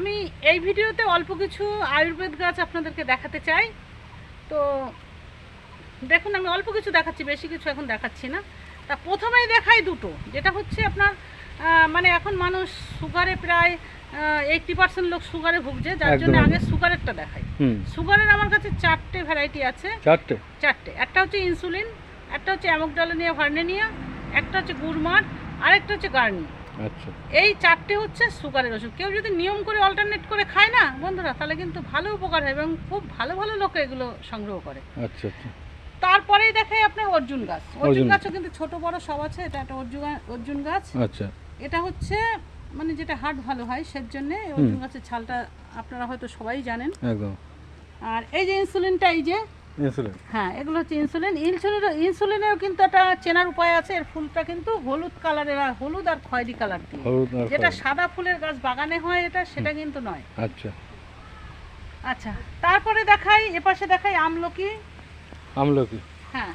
আমি এই ভিডিওতে অল্প কিছু আয়ুর্বেদ গাছ আপনাদেরকে দেখাতে চাই। তো দেখুন আমি অল্প কিছু দেখাচ্ছি বেশি কিছু এখন দেখাচ্ছি না। তা প্রথমেই দেখাই দুটো যেটা হচ্ছে আপনার মানে এখন মানুষ সুগারে প্রায় এইটটি পার্সেন্ট লোক সুগারে ভুগছে যার জন্য আগে সুগারেরটা দেখাই। সুগারের আমার কাছে চারটে ভ্যারাইটি আছে। চারটে? চারটে। একটা হচ্ছে ইনসুলিন একটা হচ্ছে অ্যামোকডালোনিয়া ভার্নেনিয়া একটা হচ্ছে গুরমার আরেকটা হচ্ছে গার্নি এই চারটে হচ্ছে সুগারের ওষুধ। কেউ যদি নিয়ম করে অল্টারনেট করে খায় না বন্ধুরা তাহলে কিন্তু ভালো উপকার হয় এবং খুব ভালো ভালো লোক এগুলো সংগ্রহ করে। আচ্ছা আচ্ছা। তারপরেই দেখাই আপনার অর্জুন গাছ। অর্জুন অর্জুন। গাছও কিন্তু ছোট বড় সব আছে। এটা একটা অর্জুন অর্জুন গাছ। আচ্ছা। এটা হচ্ছে মানে যেটা হার্ট ভালো হয় সের জন্য অর্জুন গাছের ছালটা আপনারা হয়তো সবাই জানেন। একদম। আর এই যে ইনসুলিনটা এই যে ইনসুলিন? হ্যাঁ এগুলো হচ্ছে ইনসুলিন। ইনসুলিন ইনসুলিনেরও কিন্তু একটা চেনার উপায় আছে এর ফুলটা কিন্তু হলুদ কালারের আর হলুদ আর খয়েরি কালার দিয়ে যেটা সাদা ফুলের গাছ বাগানে হয় এটা সেটা কিন্তু নয়। আচ্ছা। আচ্ছা তারপরে দেখাই এপাশে দেখাই আমলকি। আমলকি? হ্যাঁ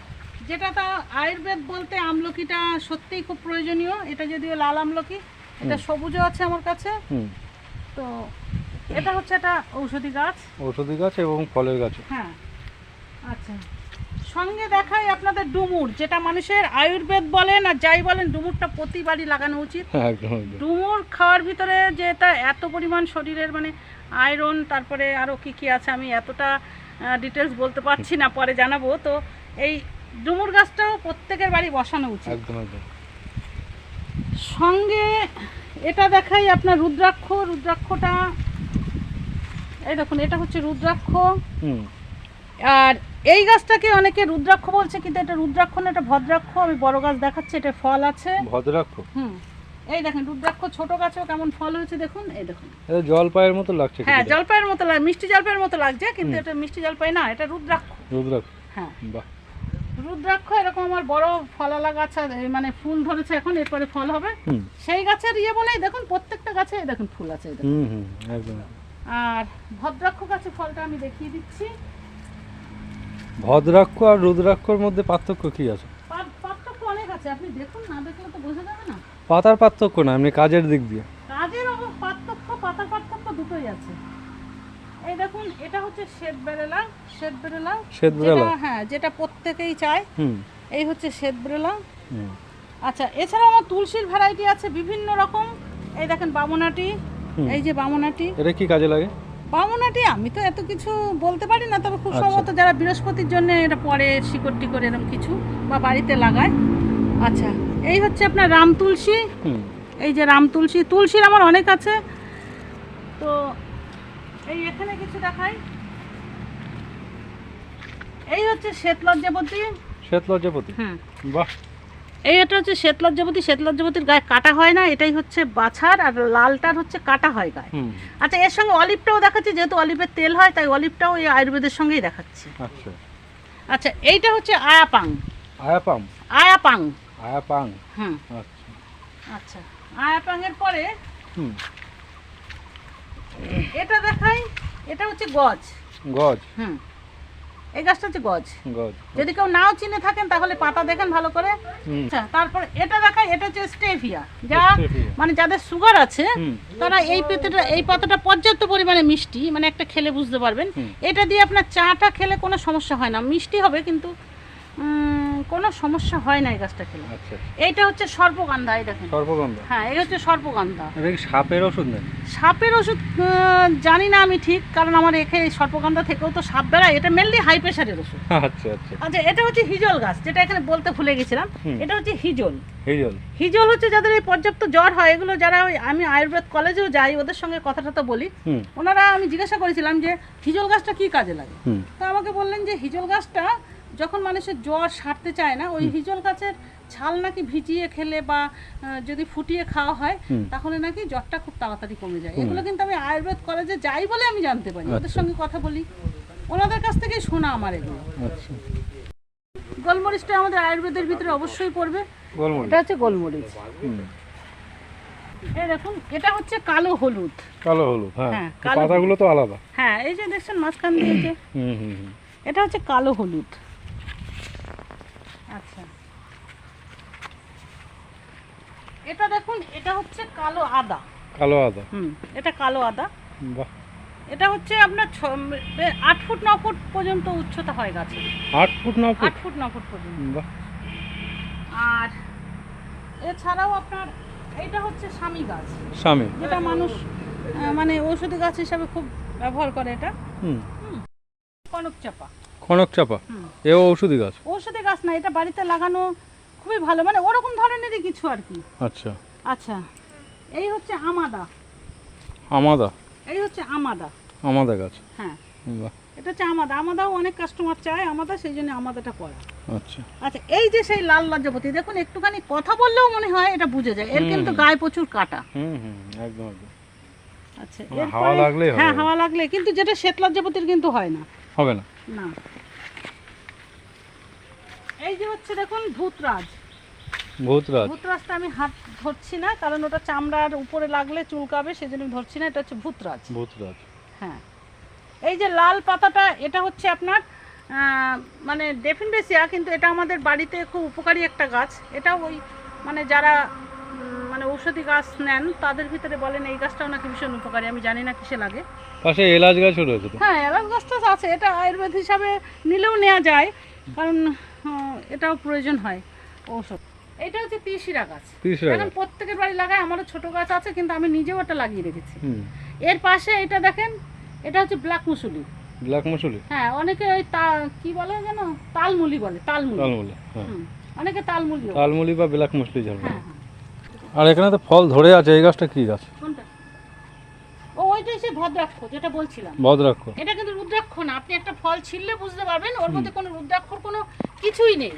যেটা তা আয়ুর্বেদ বলতে আমলকিটা সত্যিই খুব প্রয়োজনীয়। এটা যদিও লাল আমলকি এটা সবুজও আছে আমার কাছে। তো এটা হচ্ছে একটা ঔষধি গাছ। ঔষধি গাছ এবং ফলের গাছ। হ্যাঁ আচ্ছা। সঙ্গে দেখাই আপনাদের ডুমুর যেটা মানুষের আয়ুর্বেদ বলেন আর যাই বলেন ডুমুরটা প্রতিবারই লাগানো উচিত। হ্যাঁ ডুমুর খাওয়ার ভিতরে যেটা এত পরিমাণ শরীরের মানে আয়রন তারপরে আরও কি কি আছে আমি এতটা ডিটেলস বলতে পারছি না পরে জানাব। তো এই ডুমুর গাছটাও প্রত্যেকের বাড়ি বসানো উচিত। সঙ্গে এটা দেখাই আপনার রুদ্রাক্ষ রুদ্রাক্ষটা এই দেখুন এটা হচ্ছে রুদ্রাক্ষ। হুম। আর এই গাছটাকে অনেকে রুদ্রাক্ষ বলছে কিন্তু এটা রুদ্রাক্ষ না এটা ভদ্রাক্ষ। আমি বড় গাছ দেখাচ্ছি এটা ফল আছে। ভদ্রাক্ষ? হুম। এই দেখেন রুদ্রাক্ষ ছোট গাছেও কেমন ফল হয়েছে দেখুন এই দেখুন। এটা জলপাইয়ের মতো লাগছে হ্যাঁ জলপাইয়ের মতো লাগে মিষ্টি জলপাইয়ের মতো লাগছে কিন্তু এটা মিষ্টি জলপাই না এটা রুদ্রাক্ষ। রুদ্রাক্ষ। হ্যাঁ। বাহ। রুদ্রাক্ষ এরকম আমার বড় ফলালা গাছ মানে ফুল ধরেছে এখন এরপরে ফল হবে। সেই গাছের ইয়ে বলেই দেখুন প্রত্যেকটা গাছে এই দেখুন ফুল আছে এই দেখুন। হুম হুম একদম। আর ভদ্রাক্ষ গাছে ফলটা আমি দেখিয়ে দিচ্ছি। ভদ্রাক্ষ আর রুদ্রাক্ষর মধ্যে পার্থক্য কি আছে? পার্থক্য অনেক আছে। আপনি দেখুন না দেখলে তো বোঝা যাবে না। পাতার পার্থক্য না এমনি কাজের দিক দিয়ে। কাজের পার্থক্য পাতার পার্থক্য দুটোই আছে। এই দেখুন এটা হচ্ছে শ্বেত বেরেলা শ্বেত বেরেলা শ্বেত বেরেলা? হ্যাঁ যেটা প্রত্যেকেই চায়। হুম। এই হচ্ছে শ্বেত বেরেলা। হুম। আচ্ছা এছাড়াও আমার তুলসীর ভ্যারাইটি আছে বিভিন্ন রকম। এই দেখেন বামনাটি এই যে বামনাটি। এটা কি কাজে লাগে? বামনাটি আমি তো এত কিছু বলতে পারি না তবে খুব আচ্ছা। সম্ভবত যারা বৃহস্পতির জন্য এটা পরে শিকড় টিকড় এরকম কিছু বা বাড়িতে লাগায়। আচ্ছা এই হচ্ছে আপনার রাম তুলসী। হুম। এই যে রাম তুলসী তুলসীর আমার অনেক আছে। তো এই এখানে কিছু দেখাই। এই হচ্ছে শ্বেত লজ্জাপতি শ্বেত লজ্জাপতি হুম বাহ। এই এটা হচ্ছে শ্বেত লজ্জাপতি শ্বেত লজ্জাপতির গায়ে কাটা হয় না এটাই হচ্ছে বাছার আর লালটার হচ্ছে কাটা হয় গায়ে। আচ্ছা এর সঙ্গে অলিভটাও দেখাচ্ছি যেহেতু অলিভের তেল হয় তাই অলিভটাও এই আয়ুর্বেদের সঙ্গেই দেখাচ্ছি। আচ্ছা। আচ্ছা এইটা হচ্ছে আয়াপাং। আয়াপাং? আয়াপাং। আয়াপাং? হুম। আচ্ছা। আচ্ছা আয়াপাংয়ের পরে হুম। এটা দেখাই এটা হচ্ছে গজ। গজ? হুম। এই গাছটা হচ্ছে গজ। যদি কেউ নাও চিনে থাকেন তাহলে পাতা দেখেন ভালো করে। আচ্ছা তারপর এটা দেখাই এটা হচ্ছে স্টেভিয়া যা মানে যাদের সুগার আছে তারা এই পাতাটা এই পাতাটা পর্যাপ্ত পরিমাণে মিষ্টি মানে একটা খেলে বুঝতে পারবেন। এটা দিয়ে আপনার চাটা খেলে কোনো সমস্যা হয় না। মিষ্টি হবে কিন্তু কোনো সমস্যা হয় না এই গাছটা খেলে। আচ্ছা এইটা হচ্ছে সর্পগন্ধা এই দেখেন। সর্পগন্ধা? হ্যাঁ এই হচ্ছে সর্পগন্ধা। সাপের ওষুধ নেই সাপের ওষুধ জানি না আমি ঠিক কারণ আমার এই সর্পগন্ধা থেকেও তো সাপ বেড়ায়। এটা মেনলি হাই প্রেশারের ওষুধ। আচ্ছা আচ্ছা। আচ্ছা এটা হচ্ছে হিজল গাছ যেটা এখানে বলতে ভুলে গেছিলাম। এটা হচ্ছে হিজল। হিজল। হিজল হচ্ছে যাদের এই পর্যাপ্ত জ্বর হয় এগুলো যারা ওই আমি আয়ুর্বেদ কলেজেও যাই ওদের সঙ্গে কথাটা তো বলি। ওনারা আমি জিজ্ঞাসা করেছিলাম যে হিজল গাছটা কি কাজে লাগে? তো আমাকে বললেন যে হিজল গাছটা যখন মানুষের জ্বর সারতে চায় না ওই হিজল গাছের ছাল নাকি ভিজিয়ে খেলে বা যদি ফুটিয়ে খাওয়া হয় তাহলে নাকি জ্বরটা খুব তাড়াতাড়ি কমে যায়। এগুলো কিন্তু আমি আয়ুর্বেদ কলেজে যাই বলে আমি জানতে পারি। ওদের আচ্ছা। সঙ্গে কথা বলি। ওনাদের কাছ থেকেই শোনা আমার এগুলো। আচ্ছা। গোলমরিচটা আমাদের আয়ুর্বেদের ভিতরে অবশ্যই পড়বে। এটা হচ্ছে গোলমরিচ। এই দেখুন এটা হচ্ছে কালো হলুদ। কালো হলুদ হ্যাঁ। হ্যাঁ, কালো পাতাগুলো তো আলাদা। হ্যাঁ এই যে দেখছেন মাঝখান দিয়ে হুম হুম হুম। এটা হচ্ছে কালো হলুদ। আচ্ছা। এটা দেখুন এটা হচ্ছে কালো আদা। কালো আদা? হুম এটা কালো আদা। বাহ। এটা হচ্ছে আপনার আট ফুট ন ফুট পর্যন্ত উচ্চতা হয় গাছে। আট ফুট ন ফুট? আট ফুট ন ফুট পর্যন্ত। বাহ। আর এছাড়াও আপনার এইটা হচ্ছে স্বামী গাছ। স্বামী। যেটা মানুষ মানে ঔষধি গাছ হিসাবে খুব ব্যবহার করে এটা। হুম। কনক চাপা খনক চাপা। এও ঔষধি গাছ। ঔষধি গাছ না এটা বাড়িতে লাগানো খুবই ভালো। মানে ওরকম ধরনেরই কিছু আর কি। আচ্ছা। আচ্ছা এই হচ্ছে আমাদা। আমাদা? এই হচ্ছে আমাদা। আমাদা গাছ। হ্যাঁ। এটা হচ্ছে আমাদা। আমাদাও অনেক কাস্টমার চায় আমাদা সেই জন্য আমাদাটা করা। আচ্ছা। আচ্ছা এই যে সেই লাল লজ্জাপতি দেখুন একটুখানি কথা বললেও মনে হয় এটা বুঝে যায়। এর কিন্তু গায়ে প্রচুর কাটা। হুম হুম একদম একদম। আচ্ছা মানে হাওয়া লাগলেই হবে। হ্যাঁ হাওয়া লাগলে কিন্তু যেটা শ্বেত লজ্জাপতির কিন্তু হয় না। হবে না। না। এই যে হচ্ছে দেখুন ভূতরাজ ভূতরাজ ভূতরাজটা আমি হাত ধরছি না কারণ ওটা চামড়ার উপরে লাগলে চুলকাবে সেজন্য আমি ধরছি না এটা হচ্ছে ভূতরাজ। ভূতরাজ। হ্যাঁ। এই যে লাল পাতাটা এটা হচ্ছে আপনার মানে ডেফিনবেসিয়া কিন্তু এটা আমাদের বাড়িতে খুব উপকারী একটা গাছ। এটা ওই মানে যারা মানে ঔষধি গাছ নেন তাদের ভিতরে বলেন এই গাছটাও নাকি ভীষণ উপকারী আমি জানি না কিসে লাগে। পাশে এলাচ গাছও রয়েছে হ্যাঁ এলাচ গাছটা আছে এটা আয়ুর্বেদ হিসাবে নিলেও নেওয়া যায় কারণ এটাও প্রয়োজন হয় ঔষধ। এটা হচ্ছে তিসিরা গাছ। এখন প্রত্যেকের বাড়ি লাগায় আমারও ছোট গাছ আছে কিন্তু আমি নিজেও এটা লাগিয়ে রেখেছি। এর পাশে এটা দেখেন এটা হচ্ছে ব্ল্যাক মুসুলি। ব্ল্যাক মশুলি হ্যাঁ অনেকে ওই কি বলে যেন? তালমুলি বলে তালমুলি। তালমুলি হ্যাঁ। অনেকে তালমুলি তালমুলি বা ব্ল্যাক মশলি ঝাল হ্যাঁ হ্যাঁ। আর এখানে তো ফল ধরে আছে এই গাছটা কি গাছ? কোনটা? ভদ্রাক্ষ যেটা বলছিলাম। ভদ্রাক্ষ। এটা কিন্তু রুদ্রাক্ষ না আপনি একটা ফল ছিললে বুঝতে পারবেন ওর মধ্যে কোনো রুদ্রাক্ষর কোনো কিছুই নেই।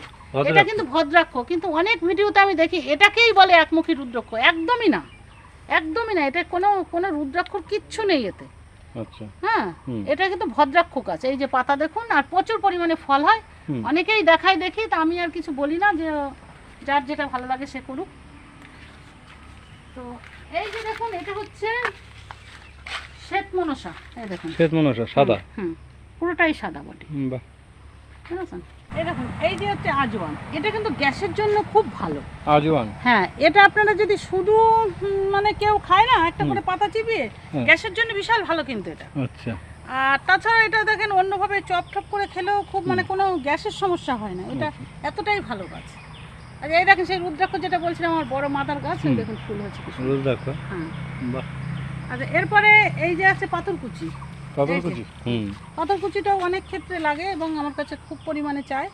এটা কিন্তু ভদ্রাক্ষ কিন্তু অনেক ভিডিওতে আমি দেখি এটাকেই বলে একমুখী রুদ্রাক্ষ একদমই না একদমই না এটা কোনো কোনো রুদ্রাক্ষর কিচ্ছু নেই এতে। আচ্ছা। হ্যাঁ এটা কিন্তু ভদ্রাক্ষ গাছ এই যে পাতা দেখুন আর প্রচুর পরিমাণে ফল হয়। অনেকেই দেখায় দেখি তা আমি আর কিছু বলি না যে যার যেটা ভালো লাগে সে করুক। তো এই যে দেখুন এটা হচ্ছে শ্বেত মনসা এই দেখুন। শ্বেত মনসা সাদা? হুম পুরোটাই সাদা বটে। বাহ। বুঝেছেন এই দেখুন এই যে হচ্ছে আজওয়ান এটা কিন্তু গ্যাসের জন্য খুব ভালো। আজওয়ান? হ্যাঁ এটা আপনারা যদি শুধু মানে কেউ খায় না একটা করে পাতা চিবিয়ে হ্যাঁ। গ্যাসের জন্য বিশাল ভালো কিন্তু এটা। আচ্ছা। আর তাছাড়া এটা দেখেন অন্যভাবে চপ টপ করে খেলেও খুব মানে কোনো গ্যাসের সমস্যা হয় না। এটা এতটাই ভালো গাছ। আর এই দেখেন সেই রুদ্রাক্ষ যেটা বলছিলাম আমার বড় মাদার গাছ দেখুন ফুল সুন্দর। রুদ্রাক্ষ? হ্যাঁ। বাহ। আচ্ছা এরপরে এই যে আছে পাথরকুচি কত এই যে। কুচি হুম। পাথরকুচিটাও অনেক ক্ষেত্রে লাগে এবং আমার কাছে খুব পরিমাণে চায়।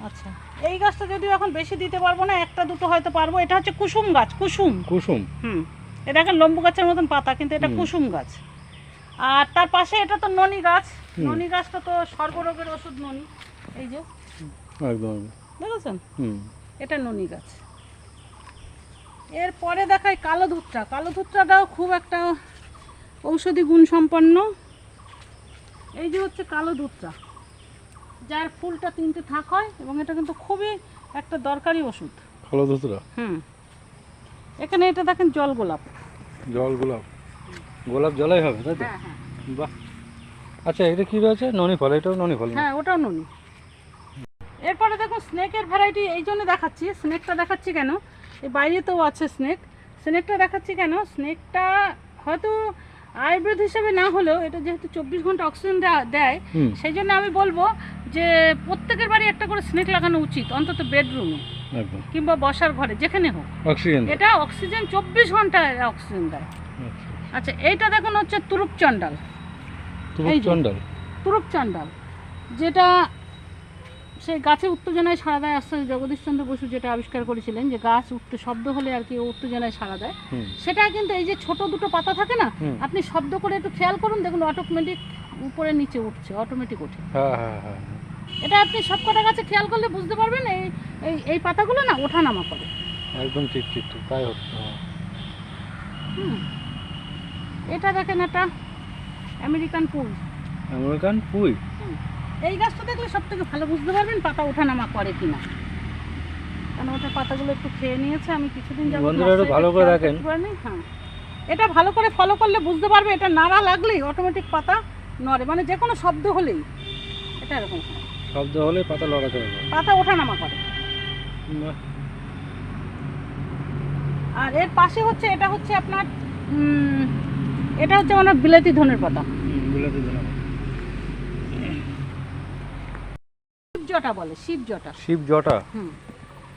আচ্ছা এই গাছটা যদিও এখন বেশি দিতে পারব না একটা দুটো হয়তো পারব। এটা হচ্ছে কুসুম গাছ কুসুম। কুসুম? হুম এটা এখন লম্বু গাছের মতন পাতা কিন্তু এটা কুসুম গাছ। আর তার পাশে এটা তো ননি গাছ। ননি গাছটা তো সর্বরোগের ওষুধ ননি এই যে। একদম। দেখেছেন? হুম। এটা ননি গাছ। এরপরে দেখাই কালো ধুত্রা কালো ধুত্রাটাও খুব একটা ঔষধি গুণ সম্পন্ন। এই যে হচ্ছে কালো ধুত্রা যার ফুলটা তিনটে থাক হয় এবং এটা কিন্তু খুবই একটা দরকারি ওষুধ। কালো ধুতরা হুম। এখানে এটা দেখেন জল গোলাপ। জল গোলাপ। গোলাপ জলাই হবে তাই তো? হ্যাঁ হ্যাঁ। বাহ। আচ্ছা এটা কি রয়েছে? ননি ফল এটাও ননি ফল হ্যাঁ ওটাও নুনি। এরপরে দেখুন স্নেকের ভ্যারাইটি এই জন্য দেখাচ্ছি স্নেকটা দেখাচ্ছি কেন? এই বাইরেতেও আছে স্নেক স্নেকটা দেখাচ্ছি কেন? স্নেকটা হয়তো আয়ুর্বেদ হিসেবে না হলেও এটা যেহেতু চব্বিশ ঘণ্টা অক্সিজেন দেয় সেই জন্য আমি বলব যে প্রত্যেকের বাড়ি একটা করে স্নেক লাগানো উচিত অন্তত বেডরুমে কিংবা বসার ঘরে যেখানে হোক। অক্সিজেন এটা অক্সিজেন চব্বিশ ঘণ্টা অক্সিজেন দেয়। আচ্ছা। আচ্ছা এইটা দেখুন হচ্ছে তুরুপ তুরুপ এই যে। চন্ডাল তুরুপ চণ্ডাল যেটা সেই গাছে উত্তেজনায় সাড়া দেয় আস্তে আস্তে জগদীশচন্দ্র বসু যেটা আবিষ্কার করেছিলেন যে গাছ উঠতে শব্দ হলে আর কি উত্তেজনায় সাড়া দেয়। সেটা কিন্তু এই যে ছোট দুটো পাতা থাকে না আপনি শব্দ করে একটু খেয়াল করুন দেখুন অটোমেটিক উপরে নিচে উঠছে অটোমেটিক উঠে হ্যাঁ হ্যাঁ হ্যাঁ। এটা আপনি সব কটা গাছে খেয়াল করলে বুঝতে পারবেন এই এই এই পাতাগুলো না ওঠানামা করে। একদম ঠিক ঠিক ঠিক তাই হচ্ছে এটা দেখেন একটা আমেরিকান ফুল আমেরিকান পুই এই গাছটা দেখলে সব থেকে ভালো বুঝতে পারবেন পাতা ওঠানামা করে কিনা। কারণ ওটা পাতাগুলো একটু খেয়ে নিয়েছে আমি কিছুদিন ভালো করে পারিনি, হ্যাঁ। এটা ভালো করে ফলো করলে বুঝতে পারবে এটা নাড়া লাগলেই অটোমেটিক পাতা নড়ে মানে যে কোনো শব্দ হলেই। এটা এরকম। শব্দ হলে পাতা লড়াতে হবে পাতা ওঠানামা করে। আর এর পাশে হচ্ছে এটা হচ্ছে আপনার এটা হচ্ছে আমার বিলাতি ধনের পাতা। বিলাতি ধনে শিবজটা বলে শিবজটা শিব জটা? হুম।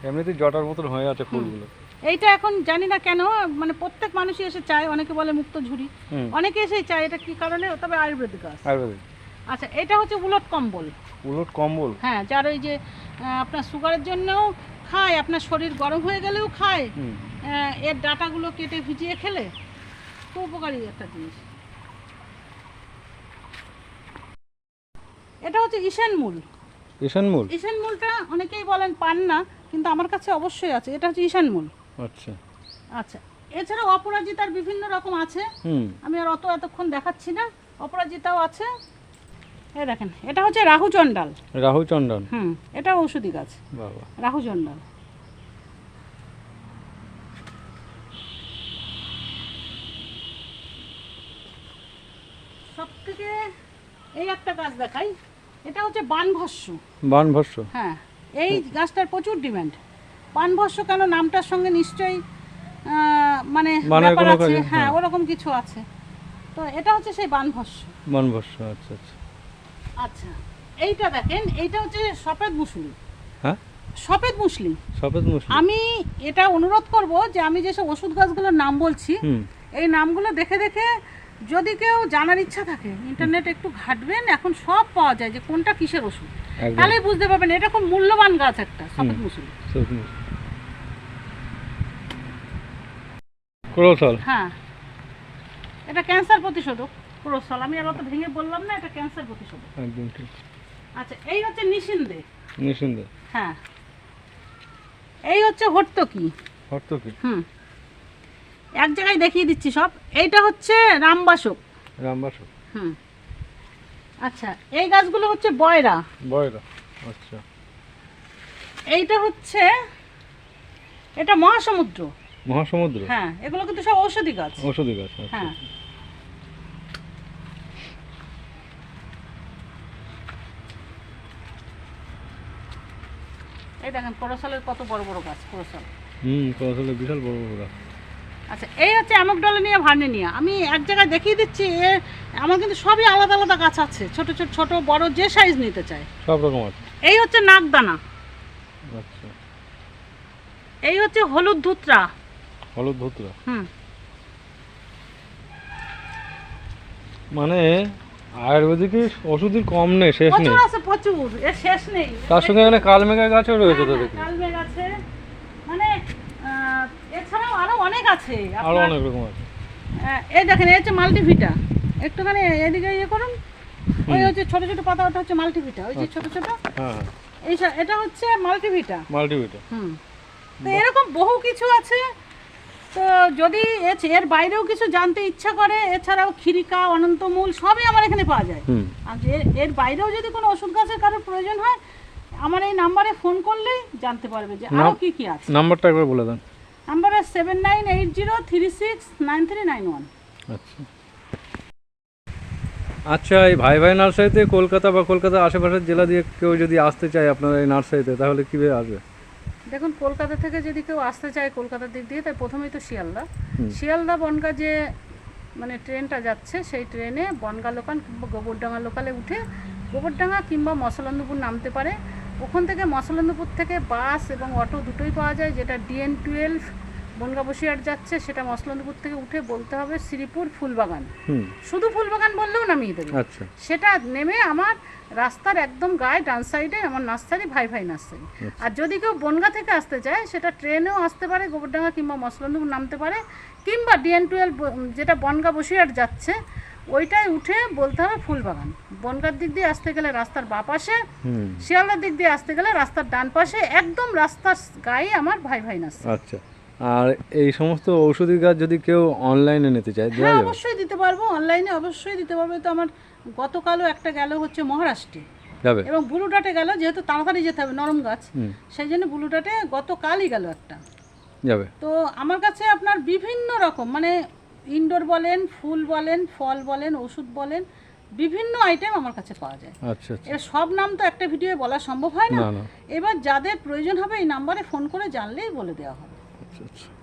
এমনিতে জটার মতন হয়ে আছে ফুলগুলো। এইটা এখন জানি না কেন মানে প্রত্যেক মানুষই এসে চায় অনেকে বলে মুক্ত ঝুরি অনেকে এসেই চায় এটা কি কারণে? তবে আয়ুর্বেদিক গাছ। আয়ুর্বেদিক আচ্ছা এটা হচ্ছে উলট কম্বল। উলট কম্বল? হ্যাঁ যার ওই যে আপনার সুগারের জন্যও খায় আপনার শরীর গরম হয়ে গেলেও খায়। আহ, এর ডাটাগুলো কেটে ভিজিয়ে খেলে খুব উপকারী একটা জিনিস। এটা হচ্ছে ঈশান মূল। ঈশান মূল? ঈশান মূলটা অনেকেই বলেন পান না কিন্তু আমার কাছে অবশ্যই আছে। এটা হচ্ছে ঈশান মূল। আচ্ছা। আচ্ছা। এছাড়াও অপরাজিতার বিভিন্ন রকম আছে। হুম। আমি আর অত এতক্ষণ দেখাচ্ছি না। অপরাজিতাও আছে। এই দেখেন এটা হচ্ছে রাহু চণ্ডাল। রাহু চন্দন হুম এটা ঔষধি গাছ। বাবা। রাহু চণ্ডাল। সব থেকে এই একটা গাছ দেখাই। এটা হচ্ছে বানভস্য। বানভস্য? হ্যাঁ এই গাছটার প্রচুর ডিমান্ড। বানভস্য কেন? নামটার সঙ্গে নিশ্চয়ই মানে ব্যাপার আছে। হ্যাঁ হ্যাঁ। ওরকম কিছু আছে। তো এটা হচ্ছে সেই বানভস্য। বানভস্য আচ্ছা আচ্ছা। আচ্ছা এইটা দেখেন এইটা হচ্ছে সফেদ মুসলি। হ্যাঁ? সফেদ মুসলি। সফেদ মুসলিম আমি এটা অনুরোধ করব যে আমি যেসব ওষুধ গাছগুলোর নাম বলছি এই নামগুলো দেখে দেখে যদি কেউ জানার ইচ্ছা থাকে ইন্টারনেট একটু ঘাটবেন এখন সব পাওয়া যায় যে কোনটা কিসের ওষুধ। তাহলে বুঝতে পারবেন এটা খুব মূল্যবান গাছ একটা সফেদ। মুসলি ক্রোসল। হ্যাঁ। এটা ক্যান্সার প্রতিষেধক ক্রোসল। আমি আর অত ভেঙে বললাম না এটা ক্যান্সার প্রতিষেধক একদম ঠিক। আচ্ছা এই হচ্ছে নিশিন্দে। নিঃসন্দেহ হ্যাঁ। এই হচ্ছে হর্তকি। অর্থ কি হুম। এক জায়গায় দেখিয়ে দিচ্ছি সব। এইটা হচ্ছে রামবাসক। রামবাসক। হুম। আচ্ছা এই গাছগুলো হচ্ছে বয়রা। বয়রা আচ্ছা। এইটা হচ্ছে এটা মহাসমুদ্র। মহাসমুদ্র? হ্যাঁ এগুলো কিন্তু সব ঔষধি গাছ। ঔষধি গাছ আচ্ছা। হ্যাঁ। এই দেখেন করসালের কত বড় বড় গাছ করসাল। হুম ক্রোসলের বিশাল বড় বড় গাছ। আচ্ছা এই হচ্ছে অ্যামকডালিনিয়া ভার্নেনিয়া আমি এক জায়গায় দেখিয়ে দিচ্ছি আমার কিন্তু সবই আলাদা আলাদা গাছ আছে। ছোট ছোট ছোট বড় যে সাইজ নিতে চায়। সব রকম আছে। এই হচ্ছে নাগদানা। আচ্ছা। এই হচ্ছে হলুদ ধুতরা। হলুদ ধুতরা? হুম। মানে আয়ুর্বেদিকের ওষুধের কম নেই শেষ নেই? প্রচুর আছে প্রচুর। এর শেষ নেই। তার সঙ্গে এখানে কালমেঘা গাছও রয়েছে তো হ্যাঁ, দেখি। কালমেঘ আছে। মানে আরও অনেক আছে। আপনার, অনেক রকম আছে। এই দেখেন এই হচ্ছে মাল্টিভিটা একটুখানি এদিকে ইয়ে করুন। ওই হচ্ছে ছোট ছোট পাতা ওটা হচ্ছে মাল্টিভিটা ওই যে ছোট ছোট। হ্যাঁ হ্যাঁ। এই এটা হচ্ছে মাল্টিভিটা মাল্টিভিটা হুম। তো এরকম বহু কিছু আছে। তো যদি এর বাইরেও কিছু জানতে ইচ্ছা করে এছাড়াও খিরিকা অনন্তমূল সবই আমার এখানে পাওয়া যায়। আর এর বাইরেও যদি কোনো ওষুধ গাছের কারোর প্রয়োজন হয় আমার এই নাম্বারে ফোন করলেই জানতে পারবে যে আরও কী কী আছে। নাম্বারটা একবার বলে দেন। Number seven nine eight zero three six nine three nine one আচ্ছা। আচ্ছা এই ভাই ভাই নার্সারিতে কলকাতা বা কলকাতার আশেপাশের জেলা দিয়ে কেউ যদি আসতে চায় আপনার এই নার্সারিতে তাহলে কীভাবে আসবে? দেখুন কলকাতা থেকে যদি কেউ আসতে চায় কলকাতার দিক দিয়ে তাই প্রথমেই তো শিয়ালদা। শিয়ালদা বনগা যে মানে ট্রেনটা যাচ্ছে সেই ট্রেনে বনগা লোকাল কিংবা গোবরডাঙ্গা লোকালে উঠে গোবরডাঙ্গা কিংবা মসলন্দপুর নামতে পারে। ওখান থেকে মসলন্দপুর থেকে বাস এবং অটো দুটোই পাওয়া যায় যেটা ডিএন টুয়েলভ বনগা বসিরহাট যাচ্ছে সেটা মসলন্দপুর থেকে উঠে বলতে হবে শ্রীপুর ফুলবাগান। হুম। শুধু ফুলবাগান বললেও নামিয়ে দেবে। আচ্ছা। সেটা নেমে আমার রাস্তার একদম গায়ে ডান সাইডে আমার নার্সারি ভাই ভাই নার্সারি। আচ্ছা। আর যদি কেউ বনগা থেকে আসতে চায় সেটা ট্রেনেও আসতে পারে গোবরডাঙ্গা কিংবা মসলন্দপুর নামতে পারে কিংবা ডিএন টুয়েলভ যেটা বনগা বসিরহাট যাচ্ছে ওইটাই উঠে বলতে হবে ফুলবাগান। বনগার দিক দিয়ে আসতে গেলে রাস্তার বা পাশে শিয়ালদার দিক দিয়ে আসতে গেলে রাস্তার ডান পাশে একদম রাস্তার গায়ে আমার ভাই ভাই নার্সারি। আচ্ছা। আর এই সমস্ত ঔষধি গাছ যদি কেউ অনলাইনে নিতে চায় দেওয়া হ্যাঁ যাবে। অবশ্যই দিতে পারব অনলাইনে অবশ্যই দিতে পারবে। তো আমার গতকালও একটা গেল হচ্ছে মহারাষ্ট্রে। যাবে? এবং ব্লু ডাটে গেল যেহেতু তাড়াতাড়ি যেতে হবে নরম গাছ। সেই জন্য ব্লু ডাটে গতকালই গেল একটা। যাবে। তো আমার কাছে আপনার বিভিন্ন রকম মানে ইনডোর বলেন ফুল বলেন ফল বলেন ওষুধ বলেন বিভিন্ন আইটেম আমার কাছে পাওয়া যায়। আচ্ছা আচ্ছা। এর সব নাম তো একটা ভিডিওয়ে বলা সম্ভব হয় না। এবার যাদের প্রয়োজন হবে এই নাম্বারে ফোন করে জানলেই বলে দেওয়া হবে। আচ্ছা আচ্ছা